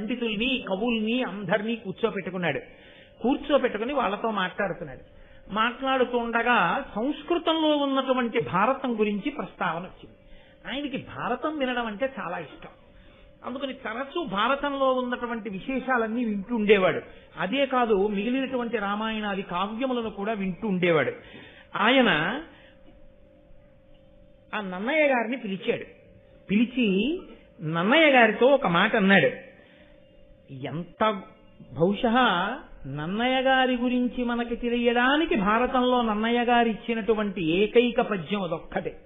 పండితుల్ని కవుల్ని అందరినీ కూర్చోపెట్టుకున్నాడు. కూర్చోపెట్టుకుని వాళ్ళతో మాట్లాడుతున్నాడు. మాట్లాడుతుండగా సంస్కృతంలో ఉన్నటువంటి భారతం గురించి ప్రస్తావన వచ్చింది. ఆయనకి భారతం వినడం అంటే చాలా ఇష్టం. అందుకని తరచూ భారతంలో ఉన్నటువంటి విశేషాలన్నీ వింటూ ఉండేవాడు అదే కాదు మిగిలినటువంటి రామాయణాది కావ్యములను కూడా వింటూ ఉండేవాడు ఆయన ఆ నన్నయ్య గారిని పిలిచాడు. పిలిచి నన్నయ్య గారితో ఒక మాట అన్నాడు. ఎంత బహుశ నన్నయ్య గారి గురించి మనకి తెలియడానికి భారతంలో నన్నయ్య గారు ఇచ్చినటువంటి ఏకైక పద్యం అదొక్కటే.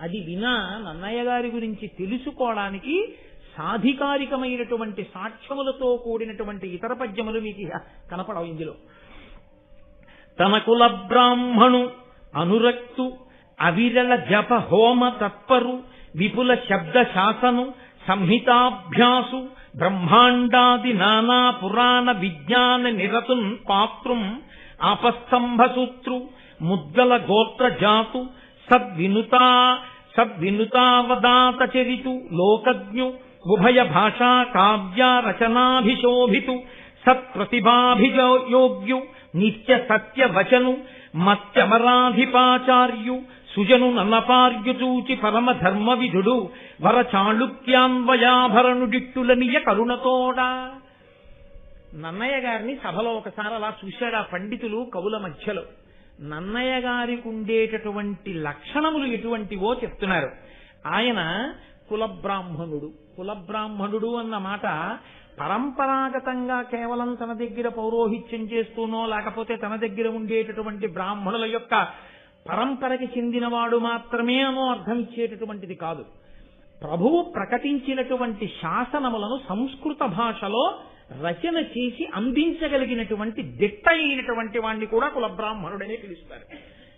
అది వినా నన్నయ్య గారి గురించి తెలుసుకోవడానికి సాధికారికమైనటువంటి సాక్ష్యములతో కూడినటువంటి ఇతర పద్యములు మీకు కనపడవు ఇందులో. తన కుల బ్రాహ్మణు అనురక్తు అవిరళ జప హోమ తత్పరు విపుల శబ్ద శాసను సంహితాభ్యాసు బ్రహ్మాండాది నానా పురాణ విజ్ఞాన నిరతున్ పాత్రం ఆపస్తంభసూత్రు ముద్గల గోత్ర జాతు సద్వినుతా సద్వినుతావదాత చరితు లోకజ్ఞు ఉభయ భాషా కావ్య రచనాభిశోభితు సత్ప్రతిభాభియోగ్యు నిత్య సత్య వచను మత్యమరాధిపాచార్యు సుజను నన్నపార్యుచూచి పరమ ధర్మ విధుడు వర చాళుక్యాన్వయాభరణుడిట్టులనియ కరుణతోడా. నన్నయ్య గారిని సభలో ఒకసారి అలా చూశాడు ఆ పండితులు కవుల మధ్యలో. నన్నయ్య గారికి ఉండేటటువంటి లక్షణములు ఎటువంటివో చెప్తున్నారు. ఆయన కులబ్రాహ్మణుడు. కులబ్రాహ్మణుడు అన్న మాట పరంపరాగతంగా కేవలం తన దగ్గర పౌరోహిత్యం చేస్తూనో లేకపోతే తన దగ్గర ఉండేటటువంటి బ్రాహ్మణుల యొక్క పరంపరకి చెందినవాడు మాత్రమే అనో అర్థం ఇచ్చేటటువంటిది కాదు. ప్రభువు ప్రకటించినటువంటి శాసనములను సంస్కృత భాషలో రచన చేసి అందించగలిగినటువంటి దిట్ట అయినటువంటి వాణ్ణి కూడా కులబ్రాహ్మణుడనే పిలుస్తారు.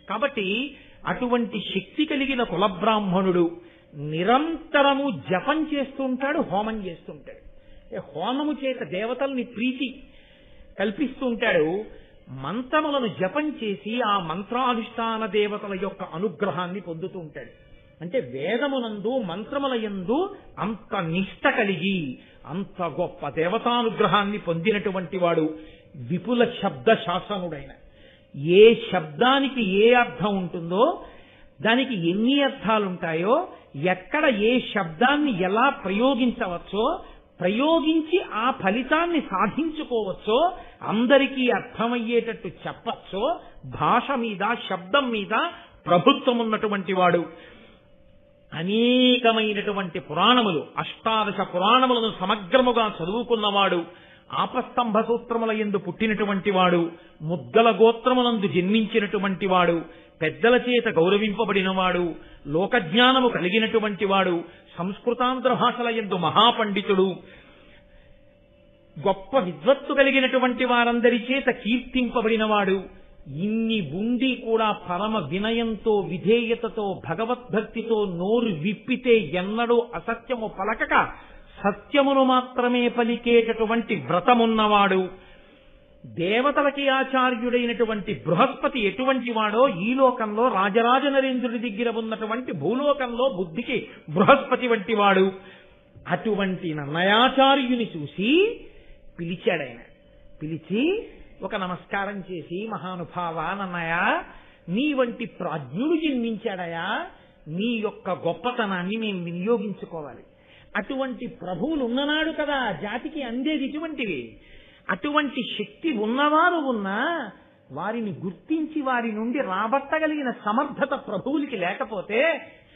కాబట్టి అటువంటి శక్తి కలిగిన కులబ్రాహ్మణుడు నిరంతరము జపం చేస్తుంటాడు హోమం చేస్తుంటాడు. ఏ హోమము చేత దేవతల్ని ప్రీతి కల్పిస్తుంటాడు. మంత్రములను జపం చేసి ఆ మంత్రానుష్ఠాన దేవతల యొక్క అనుగ్రహాన్ని పొందుతూ ఉంటాడు. అంటే వేదమునందు మంత్రముల యందు అంత నిష్ట కలిగి అంత గొప్ప దేవతానుగ్రహాన్ని పొందినటువంటి వాడు విపుల శబ్ద శాసనుడైన. ఏ శబ్దానికి ఏ అర్థం ఉంటుందో దానికి ఎన్ని అర్థాలుంటాయో ఎక్కడ ఏ శబ్దాన్ని ఎలా ప్రయోగించవచ్చో ప్రయోగించి ఆ ఫలితాన్ని సాధించుకోవచ్చో అందరికీ అర్థమయ్యేటట్టు చెప్పచ్చో భాష మీద శబ్దం మీద ప్రభుత్వం ఉన్నటువంటి వాడు. అనేకమైనటువంటి పురాణములు అష్టాదశ పురాణములను సమగ్రముగా చదువుకున్నవాడు. ఆపస్తంభ సూత్రముల ఎందు పుట్టినటువంటి వాడు ముద్దల గోత్రములందు జన్మించినటువంటి వాడు పెద్దల చేత గౌరవింపబడినవాడు లోకజ్ఞానము కలిగినటువంటి వాడు సంస్కృతాంధ్ర భాషల ఎందు మహాపండితుడు. గొప్ప విద్వత్తు కలిగినటువంటి వారందరి చేత కీర్తింపబడినవాడు ఇన్ని ఉండి కూడా పరమ వినయంతో విధేయతతో భగవద్భక్తితో నోరు విప్పితే ఎన్నడూ అసత్యము పలకక సత్యమును మాత్రమే పలికేటటువంటి వ్రతమున్నవాడు దేవతలకి ఆచార్యుడైనటువంటి బృహస్పతి ఎటువంటి వాడో ఈ లోకంలో రాజరాజ నరేంద్రుడి దగ్గర ఉన్నటువంటి భూలోకంలో బుద్ధికి బృహస్పతి వంటి వాడు. అటువంటి నన్నయాచార్యుని చూసి పిలిచాడాయన. పిలిచి ఒక నమస్కారం చేసి మహానుభావ నన్నయ నీ వంటి ప్రాజ్ఞుడు జన్మించాడయా? నీ యొక్క గొప్పతనాన్ని మేము వినియోగించుకోవాలి. అటువంటి ప్రభువులు ఉన్ననాడు కదా జాతికి అందేది ఇటువంటివి. అటువంటి శక్తి ఉన్నవారు ఉన్నా వారిని గుర్తించి వారి నుండి రాబట్టగలిగిన సమర్థత ప్రభువులకి లేకపోతే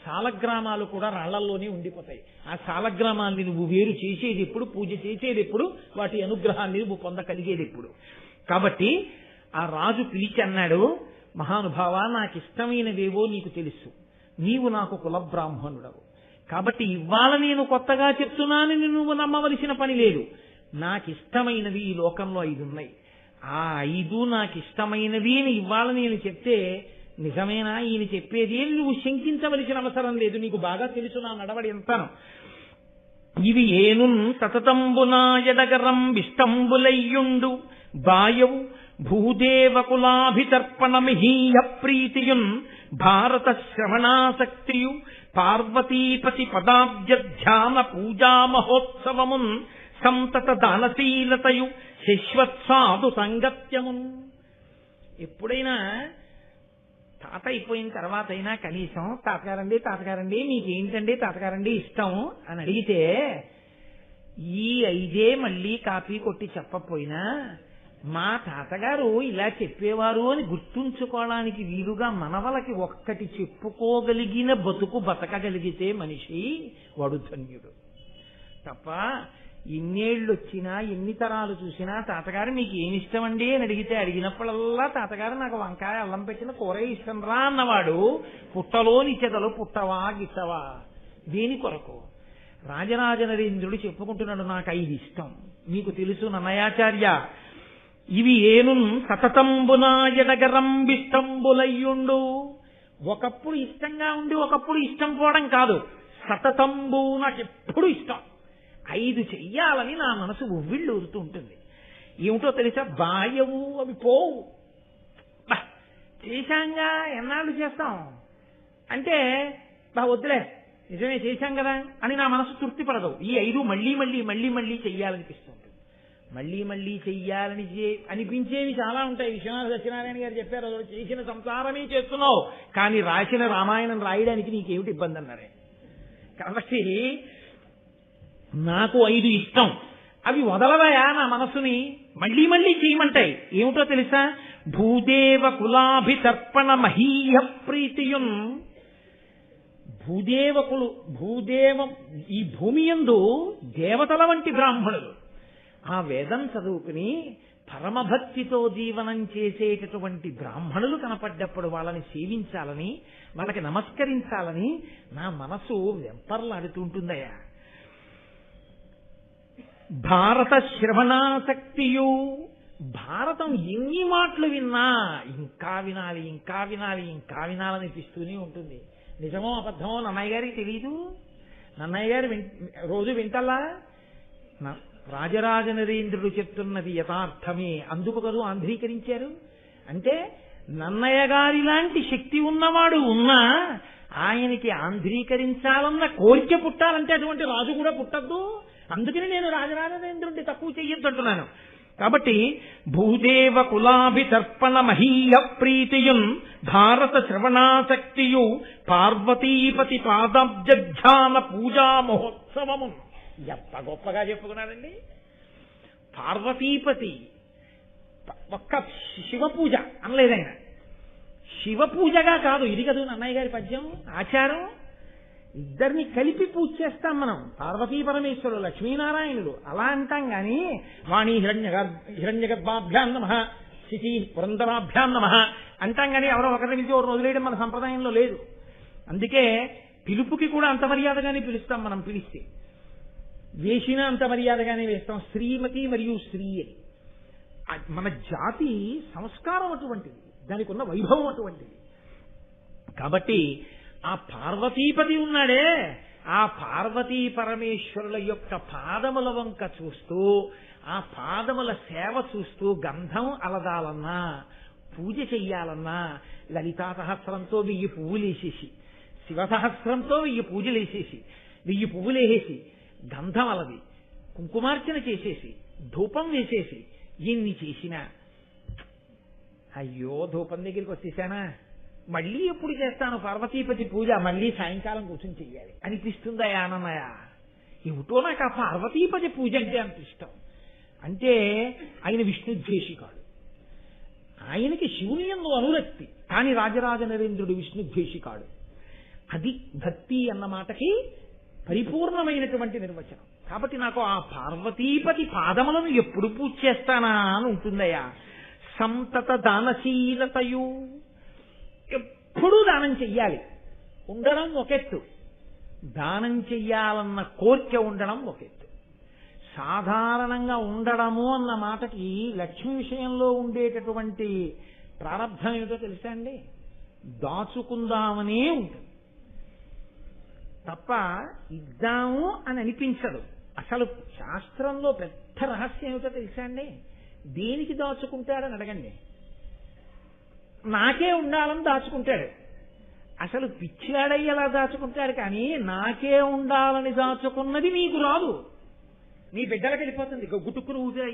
సాలగ్రామాలు కూడా రాళ్ళల్లోనే ఉండిపోతాయి. ఆ శాలగ్రామాన్ని నువ్వు వేరు చేసేది ఎప్పుడు పూజ చేసేది ఎప్పుడు వాటి అనుగ్రహాన్ని నువ్వు పొందగలిగేది ఎప్పుడు. కాబట్టి ఆ రాజు పిలిచి అన్నాడు మహానుభావ నాకు ఇష్టమైనవేవో నీకు తెలుసు. నీవు నాకు కుల బ్రాహ్మణుడవు కాబట్టి ఇవాళ నేను కొత్తగా చెప్తున్నానని నువ్వు నమ్మవలసిన పని లేదు. నాకు ఇష్టమైనవి ఈ లోకంలో ఐదు ఉన్నాయి ఆ ఐదు నాకు ఇష్టమైనవి అని ఇవాళ నేను చెప్తే నిజమేనా? ఈయన చెప్పేది అని నువ్వు శంకించవలసిన అవసరం లేదు. నీకు బాగా తెలుసు నా నడవడి ఎంతను ఇవి ఏనున్ తతతంబునాయడగరం విష్టంబులయ్యుండు. బాయవు భూదేవకులాభితర్పణమిహీయ ప్రీతియున్ భారత శ్రవణాసక్తియు. పార్వతీపతి పదాబ్జ ధ్యాన పూజా మహోత్సవమున్ సంతత దానశీలతయు శిశ్వత్సాధు సంగత్యమున్ ఎప్పుడైనా తాత అయిపోయిన తర్వాత అయినా కనీసం తాతగారండి తాతగారండి మీకేంటండి తాతగారండి ఇష్టం? అని అడిగితే ఈ ఐదే మళ్ళీ కాపీ కొట్టి చెప్పపోయినా మా తాతగారు ఇలా చెప్పేవారు అని గుర్తుంచుకోవడానికి వీలుగా మనవలకి ఒక్కటి చెప్పుకోగలిగిన బతుకు బతకగలిగితే మనిషి వాడు ధన్యుడు. తప్ప ఇన్నేళ్ళు వచ్చినా ఎన్ని తరాలు చూసినా తాతగారు మీకు ఏమి ఇష్టం అండి అని అడిగితే అడిగినప్పుడల్లా తాతగారు నాకు వంకాయ అల్లం పెట్టిన కూర ఇష్టం రా అన్నవాడు పుట్టలోని చెదలు పుట్టవా గిట్టవా? దేని కొరకు? రాజరాజ నరేంద్రుడు చెప్పుకుంటున్నాడు నాకు ఐదు ఇష్టం. మీకు తెలుసు నన్నయాచార్య ఇవి ఏను సతతంబున ఎడగరంబిష్టంబులయ్యుండు ఒకప్పుడు ఇష్టంగా ఉండి ఒకప్పుడు ఇష్టం పోవడం కాదు. సతతంబు నాకు ఎప్పుడు ఇష్టం. ఐదు చెయ్యాలని నా మనసు ఉవ్విళ్ళు ఊరుతూ ఉంటుంది. ఏమిటో తెలుసా? బాయవు అవి పోవు. చేశాంగా ఎన్నాళ్ళు చేస్తాం? అంటే బా వద్దులే నిజమే చేశాం కదా అని నా మనసు తృప్తి పడదు ఈ ఐదు మళ్ళీ మళ్ళీ మళ్ళీ మళ్ళీ చెయ్యాలనిపిస్తుంది. మళ్ళీ మళ్ళీ చెయ్యాలని చే- అనిపించేవి చాలా ఉంటాయి. విశ్వనాథ సత్యనారాయణ గారు చెప్పారు అదో చేసిన సంసారమే చేస్తున్నావు. కానీ రాసిన రామాయణం రాయడానికి నీకేమిటి ఇబ్బంది? అన్నారే. కాబట్టి నాకు ఐదు ఇష్టం. అవి వదలవయా నా మనసుని? మళ్ళీ మళ్ళీ చేయమంటాయి. ఏమిటో తెలుసా? భూదేవ కులాభితర్పణ మహీయ ప్రీతియున్. భూదేవకులు భూదేవం ఈ భూమి యందు దేవతల వంటి బ్రాహ్మణులు. ఆ వేదం చదువుకుని పరమభక్తితో జీవనం చేసేటటువంటి బ్రాహ్మణులు కనపడ్డప్పుడు వాళ్ళని సేవించాలని వాళ్ళకి నమస్కరించాలని నా మనసు వెంపర్లాడుతుంటుందయ్యా. భారత శ్రవణాసక్తియు భారతం ఎన్ని మాటలు విన్నా ఇంకా వినాలి ఇంకా వినాలి ఇంకా వినాలనిపిస్తూనే ఉంటుంది. నిజమో అబద్ధమో నన్నయ్య గారికి తెలియదు నన్నయ్య గారు రోజు వింటల్లా? రాజరాజ నరేంద్రుడు చెప్తున్నది యథార్థమే. అందుకు కదూ ఆంధ్రీకరించారు. అంటే నన్నయ్య గారి లాంటి శక్తి ఉన్నవాడు ఉన్నా ఆయనకి ఆంధ్రీకరించాలన్న కోరిక పుట్టాలంటే అటువంటి రాజు కూడా పుట్టద్దు. అందుకని నేను రాజరాజేంద్రుడిని తక్కువ చెయ్యొద్దంటున్నాను. కాబట్టి భూదేవ కులాభితర్పణ మహీయ ప్రీతియున్ భారత శ్రవణాశక్తియు పార్వతీపతి పాదబ్జాన పూజా మహోత్సవము ఎంత గొప్పగా చెప్పుకున్నారండి? పార్వతీపతి ఒక్క శివ పూజ అనలేదైన. శివ పూజగా కాదు ఇది కదూ అన్నయ్య గారి పద్యం ఆచారం. ఇద్దరిని కలిపి పూజ చేస్తాం మనం. పార్వతీ పరమేశ్వరుడు లక్ష్మీనారాయణుడు అలా అంటాం గాని వాణి హిరణ్య హిరణ్య గర్భాభ్యాం నమ శిశి పురంధరాభ్యాం నమ అంటాం గాని ఎవరో ఒకరి నుంచి ఒకరు వదిలేయడం మన సంప్రదాయంలో లేదు. అందుకే పిలుపుకి కూడా అంత మర్యాదగానే పిలుస్తాం మనం పిలిస్తే. వేసిన అంత మర్యాదగానే వేస్తాం శ్రీమతి మరియు శ్రీ అని మన జాతి సంస్కారం అటువంటిది. దానికి ఉన్న వైభవం అటువంటిది. కాబట్టి ఆ పార్వతీపతి ఉన్నాడే. ఆ పార్వతీ పరమేశ్వరుల యొక్క పాదముల వంక చూస్తూ ఆ పాదముల సేవ చూస్తూ గంధం అలదాలన్నా పూజ చెయ్యాలన్నా లలితా సహస్రంతో వెయ్యి పువ్వులేసేసి శివ సహస్రంతో వెయ్యి పూజలేసేసి వెయ్యి పువ్వులేసేసి గంధం అలది కుంకుమార్చన చేసేసి ధూపం వేసేసి ఎన్ని చేసినా. అయ్యో ధూపం దగ్గరికి వచ్చేసానా? మళ్ళీ ఎప్పుడు చేస్తాను? పార్వతీపతి పూజ మళ్ళీ సాయంకాలం కూర్చొని చెయ్యాలి. అనిపిస్తుందా ఆనన్నయ ఏమిటో నాకు ఆ పార్వతీపతి పూజ అంటే అంత ఇష్టం. అంటే ఆయన విష్ణుద్వేషికాడు ఆయనకి శివుని ఎందు అనురక్తి. కానీ రాజరాజ నరేంద్రుడు విష్ణుద్వేషికాడు అది భక్తి అన్న మాటకి పరిపూర్ణమైనటువంటి నిర్వచనం. కాబట్టి నాకు ఆ పార్వతీపతి పాదములను ఎప్పుడు పూజ చేస్తానా అని ఉంటుందయ్యా. సంతత దానశీలతయు. ఎప్పుడూ దానం చెయ్యాలి. ఉండడం ఒకెత్తు. దానం చెయ్యాలన్న కోరిక ఉండడం ఒకెత్తు. సాధారణంగా ఉండడము అన్న మాటకి లక్ష్మి విషయంలో ఉండేటటువంటి ప్రారంభం ఏమిటో తెలుసా అండి? దాచుకుందామనే ఉంటుంది. తప్ప ఇద్దాము అని అనిపించదు. అసలు శాస్త్రంలో పెద్ద రహస్యం ఏమిటో తెలుసా అండి? దేనికి దాచుకుంటాడని అడగండి. నాకే ఉండాలని దాచుకుంటాడు. అసలు పిచ్చివాడై ఎలా దాచుకుంటాడు కానీ నాకే ఉండాలని దాచుకున్నది నీకు రాదు. నీ బిడ్డలకు వెళ్ళిపోతుంది. గుట్టుకుని ఊపిరి